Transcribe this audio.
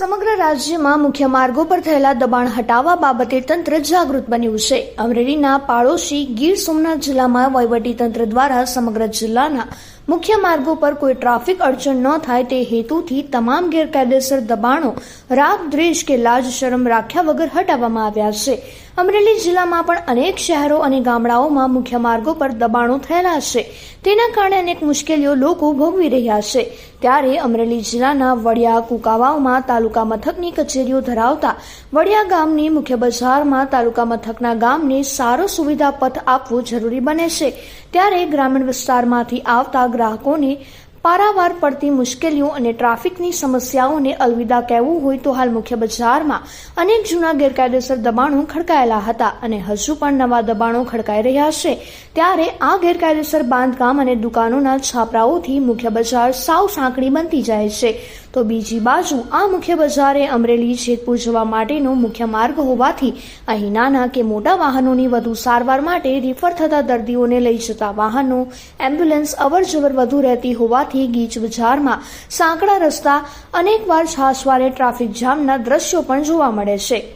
સમગ્ર રાજ્યમાં મુખ્ય માર્ગો પર થયેલા દબાણ હટાવવા બાબતે તંત્ર જાગૃત બન્યું છે. અમરેલીના પાડોશી ગીર સોમનાથ જિલ્લામાં વહીવટીતંત્ર દ્વારા સમગ્ર જિલ્લાના મુખ્ય માર્ગો પર કોઈ ટ્રાફિક અડચણ ન થાય તે હેતુથી તમામ ગેરકાયદેસર દબાણો, રાગ, દ્વેષ કે લાજ શરમ રાખ્યા વગર હટાવવામાં આવ્યા છે. અમરેલી જિલ્લામાં પણ અનેક શહેરો અને ગામડાઓમાં મુખ્ય માર્ગો પર દબાણો થયેલા છે. તેના કારણે અનેક મુશ્કેલીઓ લોકો ભોગવી રહ્યા છે. ત્યારે અમરેલી જિલ્લાના વડિયા કુકાવાવમાં તાલુકા મથકની કચેરીઓ ધરાવતા વડિયા ગામની મુખ્ય બજારમાં તાલુકા મથકના ગામને સારો સુવિધા પથ આપવો જરૂરી બને છે. ત્યારે ગ્રામીણ વિસ્તારમાંથી આવતા ગ્રાહકોને પારાવાર પડતી મુશ્કેલીઓ અને ટ્રાફિકની સમસ્યાઓને અલવિદા કહેવું હોય તો હાલ મુખ્ય બજારમાં અનેક જૂના ગેરકાયદેસર દબાણો ખડકાયેલા હતા અને હજુ પણ નવા દબાણો ખડકાઈ રહ્યા છે. ત્યારે આ ગેરકાયદેસર બાંધકામ અને દુકાનોના છાપરાઓથી મુખ્ય બજાર સાવ સાંકડી બનતી જાય છે. તો બીજી બાજુ આ મુખ્ય બજારે અમરેલી, જેતપુર જવા માટેનો મુખ્ય માર્ગ હોવાથી અહીં નાના કે મોટા વાહનોની વધુ સારવાર માટે રિફર થતા દર્દીઓને લઈ જતા વાહનો એમ્બ્યુલન્સ અવરજવર વધુ રહેતી હોવાથી ગીચ બજારમાં સાંકડા રસ્તા અનેકવાર છાસવારે ટ્રાફિક જામના દ્રશ્યો પણ જોવા મળે છે.